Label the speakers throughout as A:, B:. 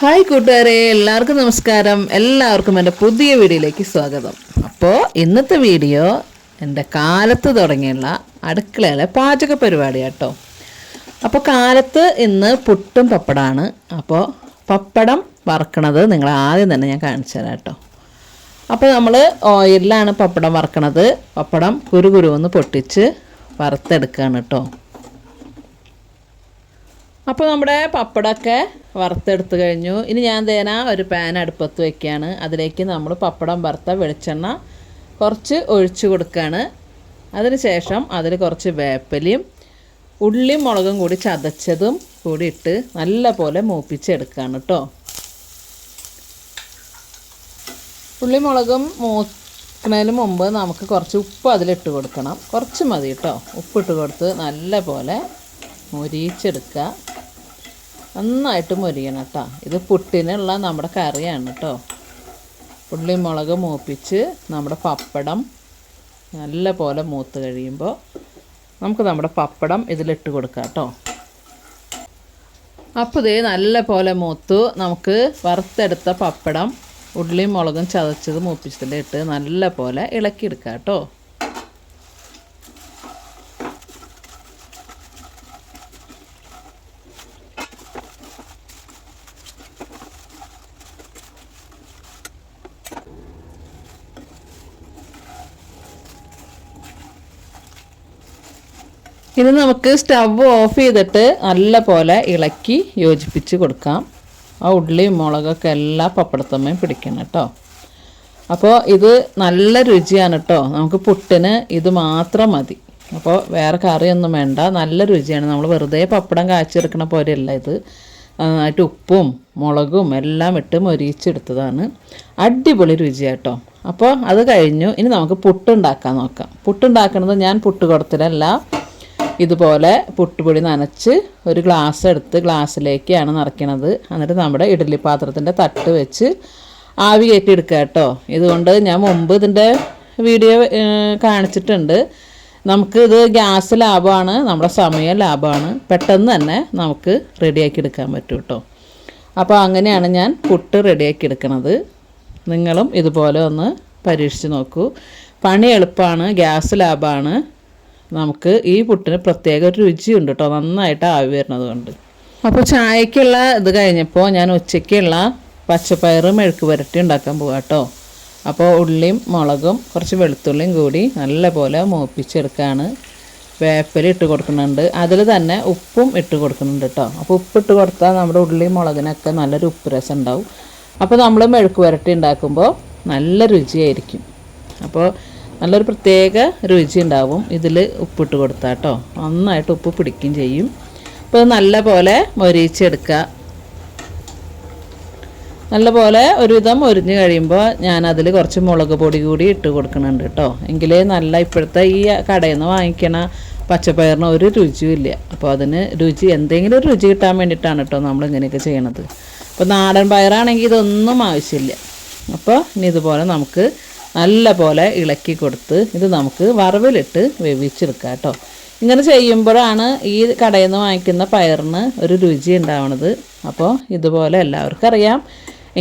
A: Hi കൂട്ടുകാരെ എല്ലാവർക്കും നമസ്കാരം. എല്ലാവർക്കും എന്റെ പുതിയ വീഡിയോയിലേക്ക് സ്വാഗതം. അപ്പോൾ ഇന്നത്തെ വീഡിയോ എന്റെ കാലത്ത് തുടങ്ങിയുള്ള അടുക്കളയിലെ പാചക പരിപാടി കേട്ടോ അപ്പോൾ കാലത്ത് ഇന്ന് പുട്ടും പപ്പടമാണ് അപ്പോൾ പപ്പടം വറക്കണത് നിങ്ങൾ ആദ്യം തന്നെ ഞാൻ കാണിച്ചു തരാം കേട്ടോ. അപ്പോൾ നമ്മൾ ഓയിലിലാണ് പപ്പടം വറക്കണത്. പപ്പടം കുരു കുരു ഒന്ന് പൊട്ടിച്ച് വറുത്തെടുക്കുകയാണ് കേട്ടോ. അപ്പോൾ നമ്മുടെ പപ്പടമൊക്കെ വറുത്തെടുത്ത് കഴിഞ്ഞു. ഇനി ഞാൻ തേന ഒരു പാൻ അടുപ്പത്ത് വെക്കുകയാണ്. അതിലേക്ക് നമ്മൾ പപ്പടം വറുത്ത വെളിച്ചെണ്ണ കുറച്ച് ഒഴിച്ചു കൊടുക്കുകയാണ്. അതിന് ശേഷം അതിൽ കുറച്ച് വേപ്പലയും ഉള്ളിയും മുളകും കൂടി ചതച്ചതും കൂടി ഇട്ട് നല്ല പോലെ മൂപ്പിച്ചെടുക്കുകയാണ് കേട്ടോ. ഉള്ളി മുളകും മൂക്കുന്നതിന് മുമ്പ് നമുക്ക് കുറച്ച് ഉപ്പ് അതിലിട്ട് കൊടുക്കണം. കുറച്ച് മതി കേട്ടോ. ഉപ്പിട്ട് കൊടുത്ത് നല്ല പോലെ മൊരിയിച്ചെടുക്കുക. നന്നായിട്ട് മൊരിയണം കേട്ടോ ഇത് പുട്ടിനുള്ള നമ്മുടെ കറിയാണ് കേട്ടോ ഉള്ളി മുളക് മൂപ്പിച്ച് നമ്മുടെ പപ്പടം നല്ല പോലെ മൂത്ത് കഴിയുമ്പോൾ നമുക്ക് നമ്മുടെ പപ്പടം ഇതിലിട്ട് കൊടുക്കാം കേട്ടോ അപ്പോൾ ഇതേ നല്ല പോലെ മൂത്തു. നമുക്ക് വറുത്തെടുത്ത പപ്പടം ഉള്ളിയും മുളകും ചതച്ചത് മൂപ്പിച്ചതിലിട്ട് നല്ല പോലെ ഇളക്കിയെടുക്കാം കേട്ടോ ഇനി നമുക്ക് സ്റ്റവ് ഓഫ് ചെയ്തിട്ട് നല്ല പോലെ ഇളക്കി യോജിപ്പിച്ച് കൊടുക്കാം. ആ ഉള്ളിയും മുളകൊക്കെ എല്ലാ പപ്പടത്തമ്മയും പിടിക്കണം കേട്ടോ. അപ്പോൾ ഇത് നല്ല രുചിയാണ് കേട്ടോ. നമുക്ക് പുട്ടിന് ഇത് മാത്രം മതി. അപ്പോൾ വേറെ കറിയൊന്നും വേണ്ട. നല്ല രുചിയാണ്. നമ്മൾ വെറുതെ പപ്പടം കാച്ചെടുക്കണ പോലെയല്ല ഇത്. നന്നായിട്ട് ഉപ്പും മുളകും എല്ലാം ഇട്ട് മൊരിയിച്ചെടുത്തതാണ്. അടിപൊളി രുചിയാട്ടോ അപ്പോൾ അത് കഴിഞ്ഞു. ഇനി നമുക്ക് പുട്ടുണ്ടാക്കാൻ നോക്കാം. പുട്ടുണ്ടാക്കുന്നത് ഞാൻ പുട്ടുകുടത്തിലല്ല. ഇതുപോലെ പുട്ടുപൊടി നനച്ച് ഒരു ഗ്ലാസ് എടുത്ത് ഗ്ലാസ്സിലേക്കാണ് നിറയ്ക്കണത്. എന്നിട്ട് നമ്മുടെ ഇഡ്ഡലി പാത്രത്തിന്റെ തട്ട് വെച്ച് ആവി കയറ്റി എടുക്കുക കേട്ടോ. ഇതുകൊണ്ട് ഞാൻ മുമ്പ് ഇതിന്റെ വീഡിയോ കാണിച്ചിട്ടുണ്ട്. നമുക്ക് ഇത് ഗ്യാസ് ലാഭമാണ് നമ്മുടെ സമയം ലാഭമാണ്. പെട്ടെന്ന് തന്നെ നമുക്ക് റെഡിയാക്കി എടുക്കാൻ പറ്റും കേട്ടോ. അപ്പോൾ അങ്ങനെയാണ് ഞാൻ പുട്ട് റെഡിയാക്കി എടുക്കുന്നത് നിങ്ങളും ഇതുപോലെ ഒന്ന് പരീക്ഷിച്ച് നോക്കൂ. പണി എളുപ്പമാണ് ഗ്യാസ് ലാഭമാണ്. നമുക്ക് ഈ പുട്ടിന് പ്രത്യേക ഒരു രുചിയുണ്ട് കേട്ടോ നന്നായിട്ട് ആവി വരുന്നത് കൊണ്ട് അപ്പോൾ ചായക്കുള്ള ഇത് കഴിഞ്ഞപ്പോൾ ഞാൻ ഉച്ചയ്ക്കുള്ള പച്ചപ്പയറും മെഴുക്ക് പുരട്ടി ഉണ്ടാക്കാൻ പോകാം കേട്ടോ അപ്പോൾ ഉള്ളിയും മുളകും കുറച്ച് വെളുത്തുള്ളിയും കൂടി നല്ലപോലെ മൂപ്പിച്ചെടുക്കുകയാണ് വേപ്പല ഇട്ട് കൊടുക്കുന്നുണ്ട്. അതിൽ തന്നെ ഉപ്പും ഇട്ട് കൊടുക്കുന്നുണ്ട് കേട്ടോ അപ്പോൾ ഉപ്പ് ഇട്ട് കൊടുത്താൽ നമ്മുടെ ഉള്ളിയും മുളകിനൊക്കെ നല്ലൊരു ഉപ്പ് രസം ഉണ്ടാവും. അപ്പോൾ നമ്മൾ മെഴുക്ക് പുരട്ടി ഉണ്ടാക്കുമ്പോൾ നല്ല രുചിയായിരിക്കും. അപ്പോൾ നല്ലൊരു പ്രത്യേക രുചി ഉണ്ടാവും. ഇതിൽ ഉപ്പിട്ട് കൊടുത്താൽ കേട്ടോ നന്നായിട്ട് ഉപ്പ് പിടിക്കുകയും ചെയ്യും. അപ്പോൾ നല്ല പോലെ മൊരീച്ചെടുക്കുക നല്ല പോലെ ഒരുവിധം ഒരിഞ്ഞ് കഴിയുമ്പോൾ ഞാനതിൽ കുറച്ച് മുളക് പൊടി കൂടി ഇട്ട് കൊടുക്കുന്നുണ്ട് കേട്ടോ എങ്കിലേ നല്ല ഇപ്പോഴത്തെ ഈ കടയിൽ നിന്ന് വാങ്ങിക്കണ പച്ചപ്പയറിന് ഒരു രുചിയും ഇല്ല. അപ്പോൾ അതിന് രുചി എന്തെങ്കിലും ഒരു രുചി കിട്ടാൻ വേണ്ടിയിട്ടാണ് കേട്ടോ നമ്മൾ ഇങ്ങനെയൊക്കെ ചെയ്യണത്. അപ്പോൾ നാടൻ പയറാണെങ്കിൽ ഇതൊന്നും ആവശ്യമില്ല. അപ്പോൾ ഇനി ഇതുപോലെ നമുക്ക് നല്ല പോലെ ഇളക്കി കൊടുത്ത് ഇത് നമുക്ക് വറവിലിട്ട് വേവിച്ചെടുക്കാം കേട്ടോ. ഇങ്ങനെ ചെയ്യുമ്പോഴാണ് ഈ കടയിൽ നിന്ന് വാങ്ങിക്കുന്ന പയറിന് ഒരു രുചി ഉണ്ടാവണത്. അപ്പോൾ ഇതുപോലെ എല്ലാവർക്കും അറിയാം.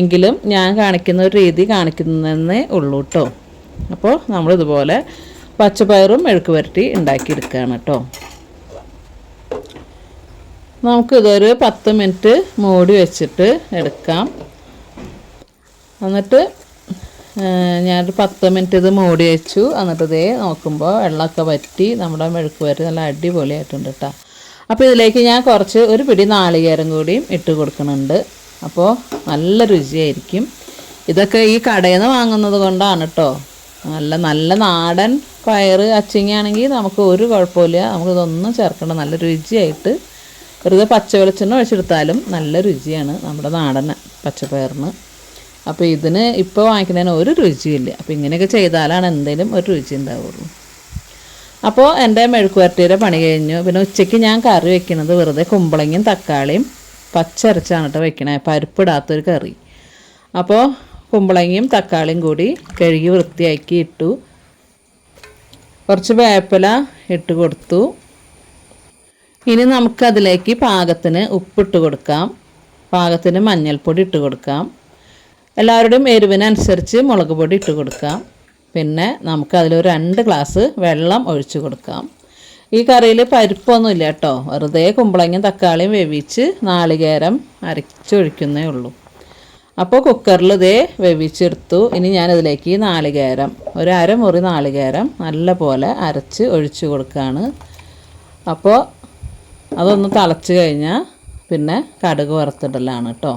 A: എങ്കിലും ഞാൻ കാണിക്കുന്ന ഒരു രീതി കാണിക്കുന്നതേ ഉള്ളൂ കേട്ടോ. അപ്പോൾ നമ്മളിതുപോലെ പച്ചപ്പയറും മെഴുക്ക് പുരട്ടി ഉണ്ടാക്കിയെടുക്കുകയാണ് കേട്ടോ. നമുക്കിതൊരു പത്ത് മിനിറ്റ് മൂടി വെച്ചിട്ട് എടുക്കാം. എന്നിട്ട് ഞാനൊരു പത്ത് മിനിറ്റ് ഇത് മൂടി വെച്ചു. എന്നിട്ട് ഇതേ നോക്കുമ്പോൾ വെള്ളമൊക്കെ വറ്റി നമ്മുടെ മെഴുക്ക് വരട്ടി നല്ല അടിപൊളിയായിട്ടുണ്ട് കേട്ടോ അപ്പോൾ ഇതിലേക്ക് ഞാൻ കുറച്ച് ഒരു പിടി നാളികേരം കൂടിയും ഇട്ട് കൊടുക്കുന്നുണ്ട്. അപ്പോൾ നല്ല രുചിയായിരിക്കും. ഇതൊക്കെ ഈ കടയിൽ നിന്ന് വാങ്ങുന്നത് കൊണ്ടാണ് കേട്ടോ നല്ല നല്ല നാടൻ പയറ് അച്ചിങ്ങയാണെങ്കിൽ നമുക്ക് ഒരു കുഴപ്പമില്ല. നമുക്കിതൊന്നും ചേർക്കേണ്ട. നല്ല രുചിയായിട്ട് വെറുതെ പച്ച വെളിച്ചെണ്ണ ഒഴിച്ചെടുത്താലും നല്ല രുചിയാണ് നമ്മുടെ നാടൻ പച്ചപ്പയറിന്. അപ്പോൾ ഇതിന് ഇപ്പോൾ വാങ്ങിക്കുന്നതിന് ഒരു രുചിയില്ല. അപ്പോൾ ഇങ്ങനെയൊക്കെ ചെയ്താലാണ് എന്തെങ്കിലും ഒരു രുചി ഉണ്ടാവുള്ളൂ. അപ്പോൾ എന്റെ മെഴുക്കുവരട്ടിയുടെ പണി കഴിഞ്ഞു. പിന്നെ ഉച്ചയ്ക്ക് ഞാൻ കറി വെക്കുന്നത് വെറുതെ കുമ്പളങ്ങയും തക്കാളിയും പച്ചരച്ചാണ് കേട്ടോ വെക്കണേ. പരിപ്പിടാത്തൊരു കറി. അപ്പോൾ കുമ്പളങ്ങയും തക്കാളിയും കൂടി കഴുകി വൃത്തിയാക്കി ഇട്ടു. കുറച്ച് വേപ്പില ഇട്ട് കൊടുത്തു. ഇനി നമുക്കതിലേക്ക് പാകത്തിന് ഉപ്പിട്ട് കൊടുക്കാം. പാകത്തിന് മഞ്ഞൾപ്പൊടി ഇട്ട് കൊടുക്കാം. എല്ലാവരുടെയും എരിവിനനുസരിച്ച് മുളക് പൊടി ഇട്ട് കൊടുക്കാം. പിന്നെ നമുക്ക് അതിലൊരു രണ്ട് ഗ്ലാസ് വെള്ളം ഒഴിച്ച് കൊടുക്കാം. ഈ കറിയിൽ പരിപ്പൊന്നുമില്ല കേട്ടോ. വെറുതെ കുമ്പളങ്ങയും തക്കാളിയും വേവിച്ച് നാളികേരം അരച്ചൊഴിക്കുന്നേ ഉള്ളൂ. അപ്പോൾ കുക്കറിൽ ഇതേ വേവിച്ചെടുത്തു. ഇനി ഞാനിതിലേക്ക് നാളികേരം ഒരു അരമുറി നാളികേരം നല്ല പോലെ അരച്ച് ഒഴിച്ചു കൊടുക്കുകയാണ് അപ്പോൾ അതൊന്ന് തിളച്ച് കഴിഞ്ഞാൽ പിന്നെ കടുക് വറുത്തിടലാണ് കേട്ടോ.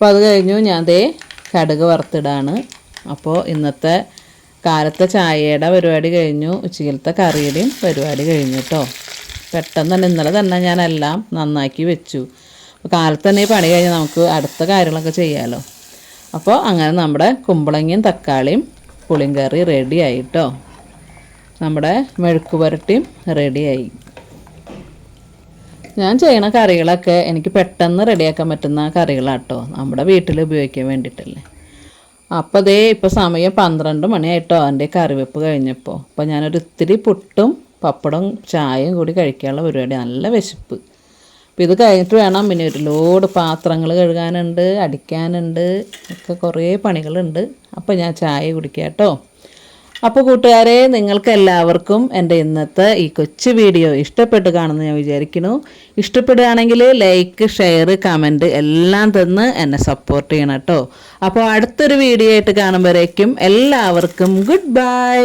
A: അപ്പോൾ അത് കഴിഞ്ഞു. ഞാൻ ദേ കടുക് വറുത്തിടാണ്. അപ്പോൾ ഇന്നത്തെ കാലത്തെ ചായയുടെ പരിപാടി കഴിഞ്ഞു. ഉച്ചയിലത്തെ കറിയുടെയും പരിപാടി കഴിഞ്ഞു കേട്ടോ പെട്ടെന്ന് തന്നെ ഇന്നലെ തന്നെ ഞാൻ എല്ലാം നന്നാക്കി വെച്ചു. അപ്പോൾ കാലത്ത് തന്നെ പണി കഴിഞ്ഞാൽ നമുക്ക് അടുത്ത കാര്യങ്ങളൊക്കെ ചെയ്യാമല്ലോ അപ്പോൾ അങ്ങനെ നമ്മുടെ കുമ്പളങ്ങയും തക്കാളിയും പുളിങ്കറി റെഡിയായി കേട്ടോ നമ്മുടെ മെഴുക്ക് പുരട്ടിയും റെഡിയായി ഞാൻ ചെയ്യണ കറികളൊക്കെ എനിക്ക് പെട്ടെന്ന് റെഡിയാക്കാൻ പറ്റുന്ന കറികളാട്ടോ. നമ്മുടെ വീട്ടിൽ ഉപയോഗിക്കാൻ വേണ്ടിയിട്ടല്ലേ അപ്പോൾ ദേ ഇപ്പോൾ സമയം പന്ത്രണ്ട് മണിയായിട്ടോ. എന്റെ കറിവെപ്പ് കഴിഞ്ഞപ്പോൾ അപ്പോൾ ഞാനൊരു ഇത്തിരി പുട്ടും പപ്പടവും ചായയും കൂടി കഴിക്കാനുള്ള പരിപാടി. നല്ല വിശപ്പ്. അപ്പോൾ ഇത് കഴിഞ്ഞിട്ട് വേണം പിന്നെ ഒരു ലോഡ് പാത്രങ്ങൾ കഴുകാനുണ്ട് അടിക്കാനുണ്ട് ഒക്കെ കുറേ പണികളുണ്ട്. അപ്പോൾ ഞാൻ ചായ കുടിക്കാം കേട്ടോ അപ്പോൾ കൂട്ടുകാരെ നിങ്ങൾക്ക് എല്ലാവർക്കും എന്റെ ഇന്നത്തെ ഈ കൊച്ചു വീഡിയോ ഇഷ്ടപ്പെട്ട് കാണുമെന്ന് ഞാൻ വിചാരിക്കുന്നു. ഇഷ്ടപ്പെടുകയാണെങ്കിൽ ലൈക്ക് ഷെയർ കമന്റ് എല്ലാം തന്ന് എന്നെ സപ്പോർട്ട് ചെയ്യണം കേട്ടോ. അപ്പോൾ അടുത്തൊരു വീഡിയോ ആയിട്ട് കാണുമ്പോഴേക്കും എല്ലാവർക്കും ഗുഡ് ബൈ.